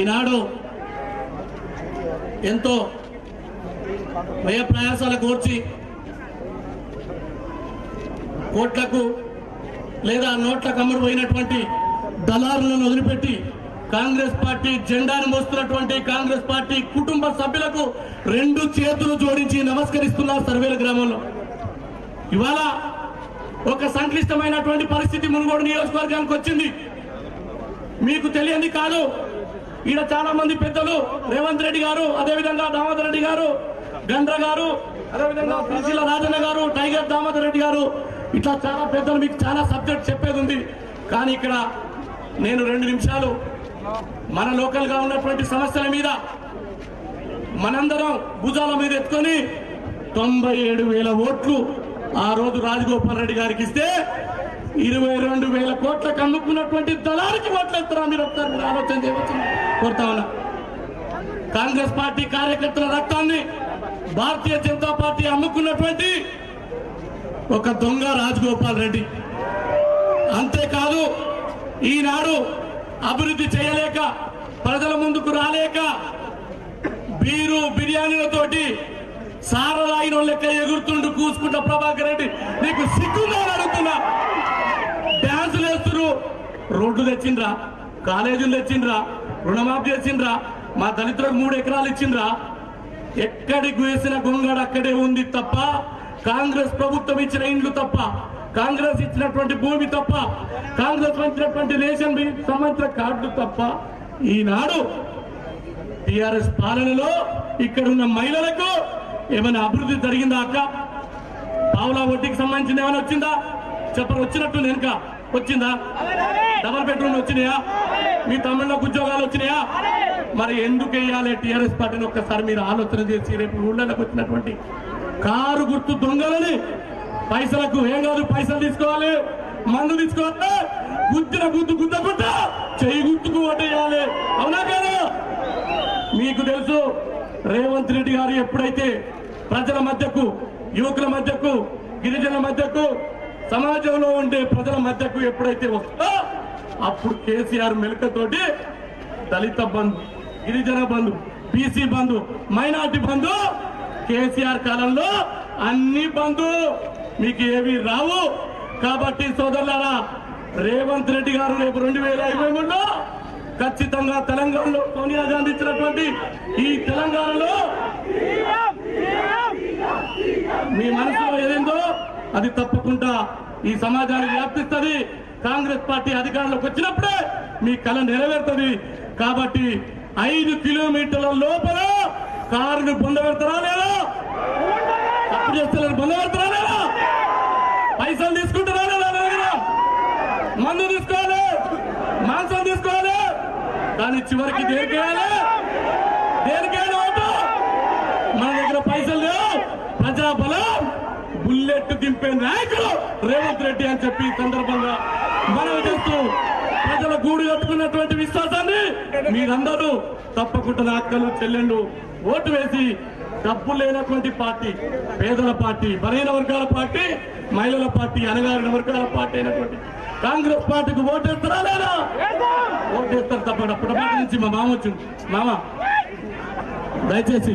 ఈనాడు ఎంతో వ్యయ ప్రయాసాలు కోర్చి కోట్లకు లేదా నోట్లకు అమ్ముడు పోయినటువంటి దళారులను వదిలిపెట్టి కాంగ్రెస్ పార్టీ జెండాను మోస్తున్నటువంటి కాంగ్రెస్ పార్టీ కుటుంబ సభ్యులకు రెండు చేతులు జోడించి నమస్కరిస్తున్నారు సర్వేల గ్రామంలో. ఇవాళ ఒక సంక్లిష్టమైనటువంటి పరిస్థితి మునుగోడు నియోజకవర్గానికి వచ్చింది. మీకు తెలియంది కాదు ఈడ చాలా మంది పెద్దలు రేవంత్ రెడ్డి గారు అదేవిధంగా దామోదర్ రెడ్డి గారు గండ్ర గారు అదేవిధంగా సిరిసిల్ల రాజన్న గారు టైగర్ దామోదర్ రెడ్డి గారు ఇట్లా చాలా పెద్దలు మీకు చాలా సబ్జెక్ట్ చెప్పేది ఉంది. కానీ ఇక్కడ నేను రెండు నిమిషాలు మన లోకల్గా ఉన్నటువంటి సమస్యల మీద మనందరం భుజాల మీద ఎత్తుకొని తొంభై ఏడు వేల ఓట్లు ఆ రోజు రాజగోపాల్ రెడ్డి గారికి ఇస్తే ఇరవై రెండు వేల కోట్లకు అమ్ముకున్నటువంటి దళానికి ఓట్లు మీరు ఒకసారి మీరు ఆలోచన చేయవచ్చు కోరుతా ఉన్నా. కాంగ్రెస్ పార్టీ కార్యకర్తల రక్తాన్ని భారతీయ జనతా పార్టీ అమ్ముకున్నటువంటి ఒక దొంగ రాజగోపాల్ రెడ్డి. అంతేకాదు ఈనాడు అభివృద్ధి చేయలేక ప్రజల ముందుకు రాలేక బీరు బిర్యానీలతోటి సారలాయిన లెక్క ఎగురుతుండు కూసుకుంటా ప్రభాకర్ రెడ్డి. నీకు సిగ్గుందా అడుగుతున్నా? రోడ్లు తెచ్చిండ్రా కాలేజీలు తెచ్చిండ్రా రుణమాఫీ చేసిండ్రా మా దళితులకు మూడు ఎకరాలు ఇచ్చిండ్రా. ఎక్కడికి వేసిన గొంగడ అక్కడే ఉంది తప్ప కాంగ్రెస్ ప్రభుత్వం ఇచ్చిన ఇండ్లు తప్ప కాంగ్రెస్ ఇచ్చినటువంటి భూమి తప్ప కాంగ్రెస్ ఇచ్చినటువంటి రేషన్ సంబంధించిన కార్డు తప్ప ఈనాడు టిఆర్ఎస్ పాలనలో ఇక్కడ ఉన్న మహిళలకు ఏమైనా అభివృద్ధి జరిగిందా అక్క? పావులా వడ్డీకి సంబంధించింది ఏమైనా వచ్చిందా? చెప్పరు వచ్చినట్టు వెనుక. వచ్చిందా? డబల్ బెడ్రూమ్ వచ్చినాయా? మీ తమిళకు ఉద్యోగాలు వచ్చినాయా? మరి ఎందుకు వేయాలి టీఆర్ఎస్ పార్టీని ఒక్కసారి మీరు ఆలోచన చేసి రేపు ఊళ్ళలోకి వచ్చినటువంటి కారు గుర్తు దొంగలని పైసలకు ఏం కాదు పైసలు తీసుకోవాలి మందు తీసుకోవాలి గుద్దిన గుద్దు గుద్దకుంటా చెయ్యి గుర్తుకు ఓటేయాలి అవునా కాదు? మీకు తెలుసు రేవంత్ రెడ్డి గారు ఎప్పుడైతే ప్రజల మధ్యకు యువకుల మధ్యకు గిరిజనుల మధ్యకు సమాజంలో ఉండే ప్రజల మధ్యకు ఎప్పుడైతే వస్తుందో అప్పుడు KCR మెలకతోటి Dalit Bandhu Girijan Bandhu BC Bandhu minority Bandhu KCR కాలంలో అన్ని బంధు మీకు ఏవి రావు. కాబట్టి సోదరులారా రేవంత్ రెడ్డి గారు రేపు రెండు వేల ఇరవై మూడులో ఖచ్చితంగా తెలంగాణలో సోనియా గాంధీ ఇచ్చినటువంటి ఈ తెలంగాణలో మీ మనసు అది తప్పకుండా ఈ సమాజాన్ని వ్యాప్తిస్తుంది. కాంగ్రెస్ పార్టీ అధికారంలోకి వచ్చినప్పుడే మీ కళ నెరవేరుతుంది. కాబట్టి ఐదు కిలోమీటర్ల లోపల కారును పొందబెడతారా లేదా? తప్పు చేస్తున్నారు పొందబెడతారా లేదా? పైసలు తీసుకుంటారా లేదా మందు తీసుకోవాలి. మాంసం తీసుకోవాలి. దాని చివరికి దేనికేయాలి? దేనికేయాలి ఓటు? మన దగ్గర పైసలు లేవు. ప్రజాబలం బుల్లెట్ దింపే నాయకుడు రేవంత్ రెడ్డి అని చెప్పి సందర్భంగా మనవి చేస్తూ ప్రజల గూడు కట్టుకున్నటువంటి విశ్వాసాన్ని మీరందరూ తప్పకుండా అక్కలు చెల్లెండు ఓటు వేసి డబ్బు లేనటువంటి పార్టీ పేదల పార్టీ బలహీన వర్గాల పార్టీ మహిళల పార్టీ అనగారిన వర్గాల పార్టీ అయినటువంటి కాంగ్రెస్ పార్టీకి ఓటేస్తారా లేదా? ఓటేస్తారు తప్పకుండా. పుట్టపాటి నుంచి మా మామ వచ్చింది మామ దయచేసి